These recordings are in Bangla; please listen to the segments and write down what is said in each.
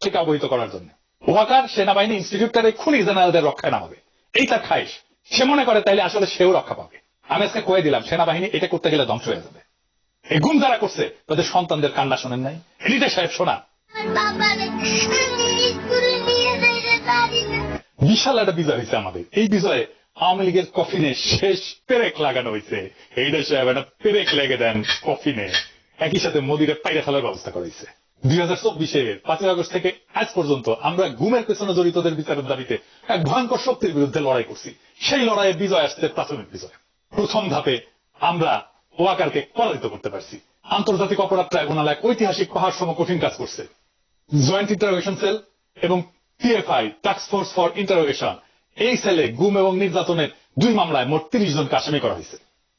থেকে অবহিত করার জন্য। ওয়াকার সেনাবাহিনী ইনস্টিটিউটটারে খুনি জেনারেলদের রক্ষায় নামাবে এই তার খাইশ। সে মনে করে তাইলে আসলে সেও রক্ষা পাবে। আমি আজকে কয়ে দিলাম, সেনাবাহিনী এটা করতে গেলে ধ্বংস হয়ে যাবে। এই গুম যারা করছে, তাদের সন্তানদের কান্না শোনেন নাই। এডিটর সাহেব, শোনা। না বিশাল একটা বিজয় হয়েছে আমাদের। এই বিজয়ে আওয়ামী লীগের কফিনে শেষ পেরেক লাগানো হয়েছে। এইটা সাহেব, একটা পেরেক লেগে দেন কফিনে। একই সাথে মোদিরে পাইরে ফেলার ব্যবস্থা করেছে দুই হাজার চব্বিশে পাঁচই আগস্ট থেকে আজ পর্যন্ত আমরা ঘুমের পেছনে জড়িতদের বিচারের দাবিতে এক ভয়ঙ্কর শক্তির বিরুদ্ধে লড়াই করছি। সেই লড়াইয়ে বিজয় আসছে প্রাথমিক বিজয়। প্রথম ধাপে আমরা ওয়াকারকে পরাজিত করতে পারছি। আন্তর্জাতিক অপরাধ ট্রাইব্যুনাল এক ঐতিহাসিক পাহাড় সম কঠিন কাজ করছে। জয়েন্ট ইন্টারোগেশন সেল এবং TFI, task force for interrogation, এই সেলে গুম এবং নির্যাতনের দুই মামলায় মোট তিরিশ জনকে আসামি করা হয়েছে।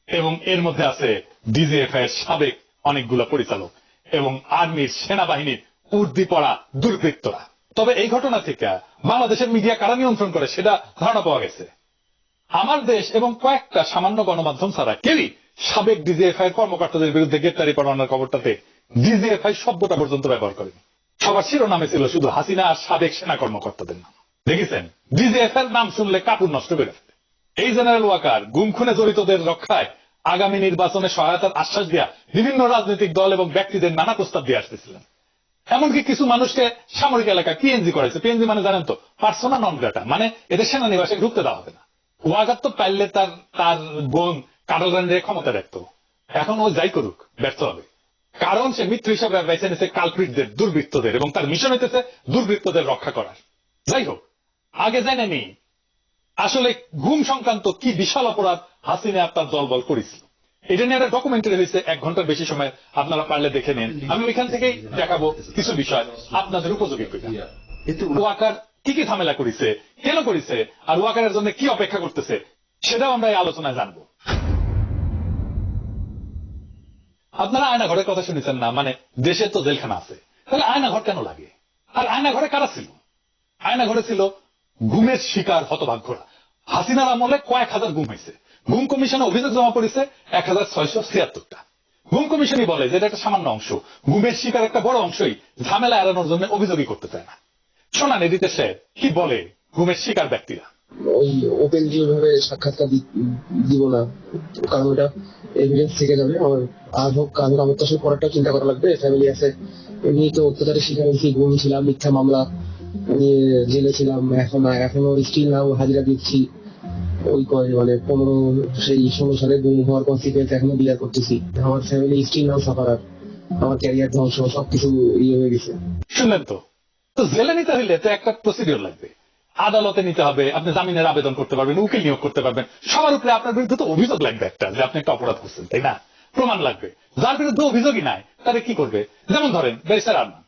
এবং এর মধ্যে আছে ডিজিএফআই এর সাবেক অনেকগুলো পরিচালক। এবং আর্মির সেনাবাহিনীর উর্দি পড়া দুর্বৃত্তরা। তবে এই ঘটনা থেকে বাংলাদেশের মিডিয়া কারা নিয়ন্ত্রণ করে সেটা ধারণা পাওয়া গেছে। আমার দেশ এবং কয়েকটা সামান্য গণমাধ্যম ছাড়া কেউই সাবেক ডিজিএফআই কর্মকর্তাদের বিরুদ্ধে গ্রেপ্তারি পরোয়ানার খবরটাতে ডিজিএফআই শব্দটা পর্যন্ত ব্যবহার করেনি। সবার শিরোনামে ছিল শুধু হাসিনা আর সাবেক সেনা কর্মকর্তাদের নাম। দেখেছেন? ডিজিএফ এর নাম শুনলে কাপড় নষ্ট করে ফেলে। এই জেনারেল ওয়াকার গুম খুনে জড়িতদের রক্ষায় আগামী নির্বাচনে সহায়তার আশ্বাস দেওয়া বিভিন্ন রাজনৈতিক দল এবং ব্যক্তিদের নানা প্রস্তাব দিয়ে আসতেছিলেন। এমনকি কিছু মানুষকে সামরিক এলাকায় পিএনজি করেছে। পিএনজি মানে জানেন তো পার্সোনা নন গ্রাটা মানে এদের সেনানিবাসে ঢুকতে দেওয়া হবে না। ওয়াকার তো পাইলে তার তার বোন কারোরানের ক্ষমতা রাখত এখন ও যাই করুক, ব্যর্থ হবে। কারণ সে মিত্র হিসাবে বেছে নিয়েছে কালপ্রিটদের দুর্বৃত্তদের এবং তার মিশন হইতেছে দুর্বৃত্তদের রক্ষা করার। যাই হোক, আগে জেনে নি আসলে ঘুম সংক্রান্ত কি বিশাল অপরাধ হাসিনা আপনার দলবল করেছিল এটা নিয়ে একটা ডকুমেন্টারি হয়েছে এক ঘণ্টার বেশি সময় আপনারা পারলে দেখে নিন। আমি ওইখান থেকেই দেখাবো কিছু বিষয় আপনাদের উপযোগী ওয়াকার কি কি ঝামেলা করেছে কেন করেছে আর ওয়াকারের জন্য কি অপেক্ষা করতেছে সেটাও আমরা এই আলোচনায় জানব। আপনারা আয়না ঘরের কথা শুনেছেন না? মানে দেশে তো জেলখানা আছে। তাহলে আয়না ঘর কেন লাগে? আর আয়না ঘরে কারা ছিল? আয়না ঘরে ছিল ঘুমের শিকার হতভাগ্যরা। হাসিনার আমলে কয়েক হাজার গুম হয়েছে। ঘুম কমিশনে অভিযোগ জমা পড়েছে এক হাজার ঘুম কমিশনই বলে যে এটা একটা সামান্য অংশ। ঘুমের শিকার একটা বড় অংশই ঝামেলা এড়ানোর জন্য অভিযোগই করতে চায় না। শোনান এদিতে সে কি বলে ঘুমের শিকার ব্যক্তিরা? ওই ওপেন ভাবে সাক্ষাৎকার দিব না, কারণ ওটা এভিডেন্স থেকে যাবে। আমার আজ হোক আমার তো চিন্তা করা লাগবে ফ্যামিলি আছে। এমনি তো অত্যাচারের শিকার হয়েছি, গুম ছিলাম, মিথ্যা মামলা নিয়ে জেলে ছিলাম, এখন এখনও স্টিল নাও হাজিরা দিচ্ছি। ওই কয় মানে পনেরো, সেই ষোলো সালে গুম হওয়ার কনসিকুয়েন্স এখনও বিয়ার করতেছি। আমার ফ্যামিলি স্টিল নাও সাফারার আমার ক্যারিয়ার ধ্বংস, সবকিছু ইয়ে হয়ে গেছে। শুনলেন তো? তো জেলে নিতে হইলে তো একটা প্রসিডিওর লাগবে। আদালতে নিতে হবে, আপনি জামিনের আবেদন করতে পারবেন, উকিল নিয়োগ করতে পারবেন। সবার উপরে আপনার বিরুদ্ধে তো অভিযোগ লাগবে একটা, যে আপনি একটা অপরাধ করছেন, তাই না? প্রমাণ লাগবে। যার বিরুদ্ধে অভিযোগই নাই তাহলে কি করবে? যেমন ধরেন, ব্যারিস্টার আরমান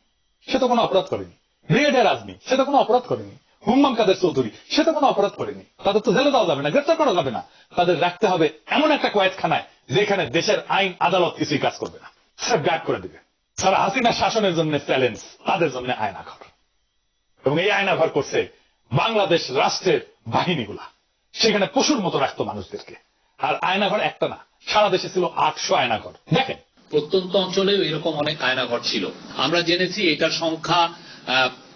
সে তো কোনো অপরাধ করেনি। ব্রিগেডিয়ার আজমি, সে তো কোনো অপরাধ করেনি। হুম্মাম কাদের চৌধুরী? সে তো কোনো অপরাধ করেনি। তাদের তো জেলে দেওয়া যাবে না, গ্রেফতার করা যাবে না। তাদের রাখতে হবে এমন একটা কয়েকখানায় যেখানে দেশের আইন, আদালত কিছুই কাজ করবে না। সব গার্ড করে দিবে। সারা হাসিনা শাসনের জন্য চ্যালেঞ্জ, তাদের জন্য আয়না ঘর এবং এই আয়না ঘর করছে বাংলাদেশ রাষ্ট্রের বাহিনীগুলা। সেখানে পশুর মতো রাখতো মানুষদেরকে। আর আয়নাঘর একটা না, সারা দেশে ছিল আটশো আয়নাঘর। দেখেন। প্রত্যন্ত অঞ্চলেও এরকম অনেক আয়নাঘর ছিল। আমরা জেনেছি এটার সংখ্যা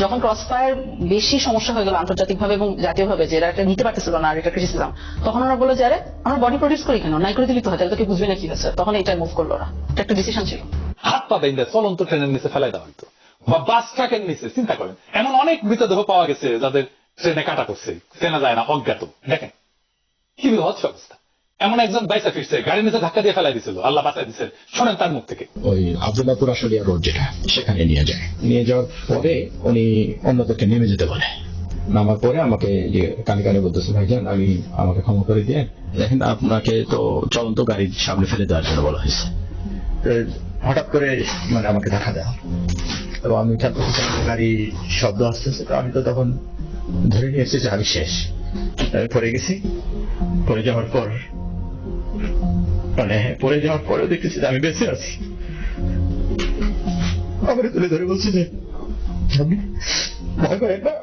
যখন ক্রসফায়ার বেশি সমস্যা হয়ে গেল আন্তর্জাতিকভাবে এবং জাতীয়ভাবে, যে এটা নিতে পারতেছিল না, আর এটা ক্রিটিসিজম তখন ওরা বলে যে আমরা বডি প্রডিউস করি কেন? নাই করে দিলি তো হয় তাহলে তোকে বুঝবে না কি হয়েছে? তখন এটা মুভ করল ওরা। এটা একটা ডিসিশন ছিল। হাত পা বেঁধে চলন্ত ট্রেনের নিচে ফেলাই দেওয়া হইতো। বা বাস ট্রাকের নিচে, চিন্তা করেন। এমন অনেক মৃতদেহ পাওয়া গেছে যাদের ট্রেনে কাটা করছে। চেনা যায় না, অজ্ঞাত। দেখেন, কি বিভৎস অবস্থা। এমন একজন বাইসা ফিরছে গাড়ির নিচে ধাক্কা দিয়ে ফেলাই দিছিল, আল্লাহ বাঁচাই দিচ্ছেন শোনেন তার মুখ থেকে। ওই আবদুল্লাপুর আশুলিয়া রোড যেটা, সেখানে নিয়ে যায়। নিয়ে যাওয়ার পরে উনি অন্যদেরকে নেমে যেতে বলে। নামার পরে আমাকে যে কানে কানে বলতেছে, ভাইজান, আমি আমাকে ক্ষমা করে দিয়ে দেখেন, আপনাকে তো চলন্ত গাড়ির সামনে ফেলে দেওয়ার জন্য বলা হয়েছে। হঠাৎ করে মানে আমাকে দেখা দেওয়া। এবং আমি খেয়াল গাড়ি শব্দ আসতেছে, তো আমি তো তখন ধরে নিয়েছি যে আমি শেষ। আমি পড়ে গেছি। পড়ে যাওয়ার পর মানে পড়ে যাওয়ার পরেও দেখতেছি আমি বেঁচে আছি। আমার তুলে ধরে বলছি যে না?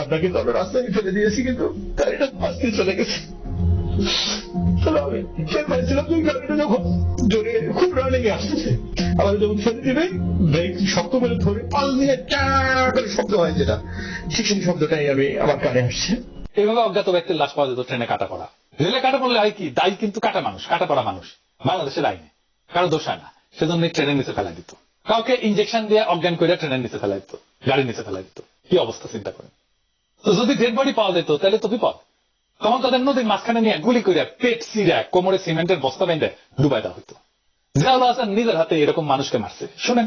আপনাকে তো আমরা রাস্তায় ফেলে দিয়েছি, কিন্তু গাড়িটা আজকে চলে গেছে। করে করে শব্দ হয় যেটা শব্দটাই আমি আমার কানে আসছে। এইভাবে অজ্ঞাত ব্যক্তির লাশ পাওয়া যেত, ট্রেনে কাটা পড়া। রেলে কাটা পড়লে হয় কি? দায়ী কিন্তু কাটা মানুষ, কাটা পড়া মানুষ। বাংলাদেশের আইনে। কারও দোষ হয় না। সেজন্য ট্রেনের নিচে ফেলা দিত। কাউকে ইঞ্জেকশন দিয়ে অজ্ঞান করে ট্রেনের নিচে ফেলা দিত, গাড়ির নিচে ফেলা দিত। কি অবস্থা, চিন্তা করেন? তো যদি ডেড বডি পাওয়া যেত, তাহলে তো বিপদ। তখন তাদের নদীর মাঝখানে নিয়ে গুলি করে পেট সিরা কোমরে সিমেন্টের বস্তা বেঁধে ডুবাই দেওয়া হতো জিয়াউল হাসান নিজের হাতে এরকম মানুষকে মারছে। শুনেন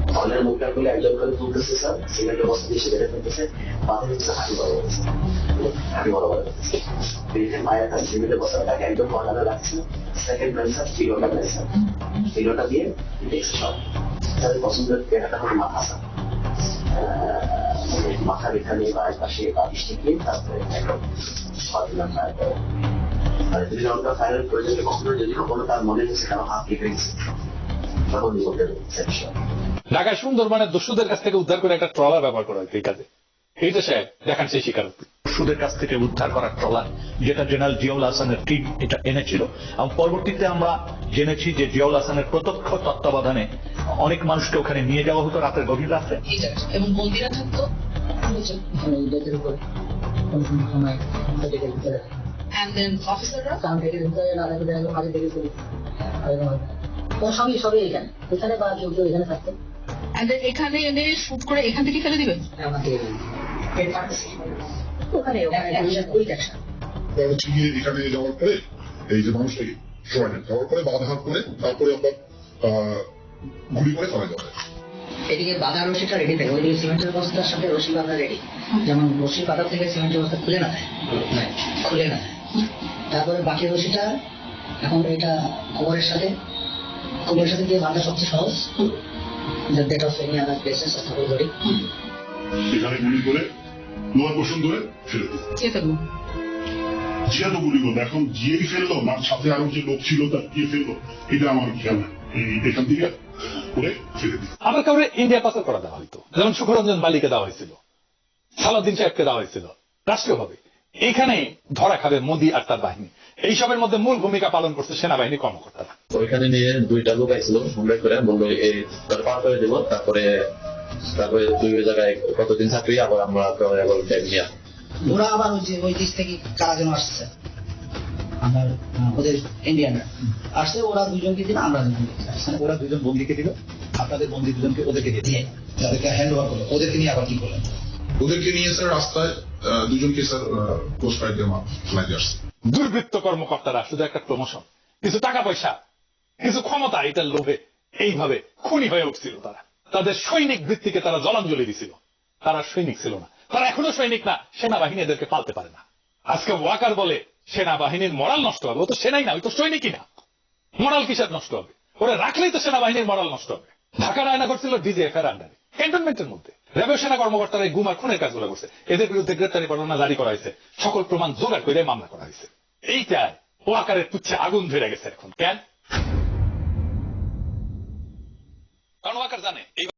হলের মুখটা খুলে একজন করে তুলতেছে, স্যার। সিমেন্টের বস্তা দিয়ে সে বেড়ে ফেলতেছে পাথর হচ্ছে হাঁটি বড় বলতেছে হাঁটি বড় বড় করতেছে মায়ের কাছে সিমেন্টের বস্তা তাকে একদম কর্নারে রাখছে সেকেন্ড ম্যান স্যার ফিলোটা নেয় স্যার। ফিলোটা দিয়ে দেখছে সব। তাদের পছন্দের জায়গাটা হলো মাথা, স্যার। মাথার এখানে বা পাশে বা বৃষ্টিকে তারপরে একদম স্বাধীনতা ফায়ার করে কখনো যদি কখনো তার মনে হয়েছে কারও হাত কেটে গেছে? তখন ঢাকায় সুন্দরবনের দস্যুদের কাছ থেকে উদ্ধার করে একটা ট্রলার ব্যবহার করা হয়েছে এই কাজে। এইটা সাহেব দেখান সেই স্বীকারোক্তি। সুদের কাছ থেকে উদ্ধার করা ট্রলার যেটা জেনারেল জিয়াউল হাসানের টিম এটা এনেছিল। এবং পরবর্তীতে আমরা জেনেছি যে জিয়াউল হাসানের প্রত্যক্ষ তত্ত্বাবধানে অনেক মানুষকে ওখানে নিয়ে যাওয়া হতো রাতের গভীর রাতে এবং বন্দিরা থাকতো চলি তো সবই সবই এখানে। এখানে বা কেউ কেউ এখানে থাকতো। এখানে এনে শুট করে এখান থেকে ফেলে দিবেন? ওখানে এখানে যাওয়ার পরে এই যে মানুষটাকে সবাই যাওয়ার পরে বাধাঘাত করে তারপরে আমরা গুলি করে যাবে এদিকে বাধা রশিটা রেডি থাকে। ওইদিকে সিমেন্টের বস্তার সাথে রশি বাঁধা রেডি যেমন রশি পাতা থেকে সিমেন্টের বস্তা খুলে না দেয়। খুলে না তারপরে বাকি রশিটা এখন এটা কোমরের সাথে কোমরের সাথে দিয়ে বাঁধা সবচেয়ে সহজ। Date of any other places স্থাপন করি এখানে গুলি করে লোহার পোষণ ধরে ফেলে দিই। কে ফেলব জিয়া তো গুলি করল এখন জিয়েই ফেলল? না সাথে আরও যে লোক ছিল তার কে ফেলল? এটা আমার খেয়াল এখান থেকে করে ফেলে দিই। আবার কাউরে ইন্ডিয়া পাচার করা দেওয়া হইতো। যেমন সুখরঞ্জন বালিকে দেওয়া হয়েছিল সালাউদ্দিন সাহেবকে দেওয়া হয়েছিল। রাষ্ট্রীয়ভাবে। এইখানে ধরা খাবে মোদী আর তার বাহিনী। এইসবের মধ্যে মূল ভূমিকা পালন করছে সেনাবাহিনী কর্মকর্তারা। ওইখানে নিয়ে দুইটা লোক আইছিল হোমরেড করে বলল এই তার পার করে দেবো তারপরে তারপরে দুই জায়গায় কতদিন থাকবি আবার আমরা আবার ব্যাগ নিয়ে ওরা আবার ওই যে ওই দেশ থেকে কারা যেন আসছে আমার ওদের ইন্ডিয়ানরা আসছে ওরা দুজনকে দিন আমরা দুজনকে মানে ওরা দুজন বন্দিকে দিল আপনাদের বন্দি দুজনকে ওদেরকে দিয়ে দিয়ে। যাদেরকে হ্যান্ড ওভার করল। ওদেরকে নিয়ে আবার কি করলেন ওদেরকে নিয়ে স্যার রাস্তায় আহ, দুজনকে স্যার পোস্ট ফাইট দিয়ে আসছে। দুর্বৃত্ত কর্মকর্তারা শুধু একটা প্রমোশন কিছু টাকা পয়সা কিছু ক্ষমতা এটার লোভে এইভাবে খুনি হয়ে উঠছিল তারা। তাদের সৈনিক বৃত্তিকে তারা জলাঞ্জলি দিছিল। তারা সৈনিক ছিল না। তারা এখনও সৈনিক না, সেনাবাহিনী এদেরকে পালতে পারে না। আজকে ওয়াকার বলে, সেনাবাহিনীর মরাল নষ্ট হবে। ও তো সেনাই না, ওই তো সৈনিকই না। মরাল কিসের নষ্ট হবে? ওরা রাখলেই তো সেনাবাহিনীর মরাল নষ্ট হবে। ঢাকা রায়না করছিল ডিজিএফ এর আন্ডারে ক্যান্টনমেন্টের মধ্যে। র্যাবের সেনা কর্মকর্তারা এই গুমার খুনের কাজগুলো করছে। এদের বিরুদ্ধে গ্রেপ্তারি পরোয়ানা জারি করা হয়েছে। সকল প্রমাণ জোগাড় করে মামলা করা হয়েছে। এইটাই আকারের পুচ্ছে আগুন ধরে গেছে এখন। কেন? কারণ ওয়াকার জানে এইভাবে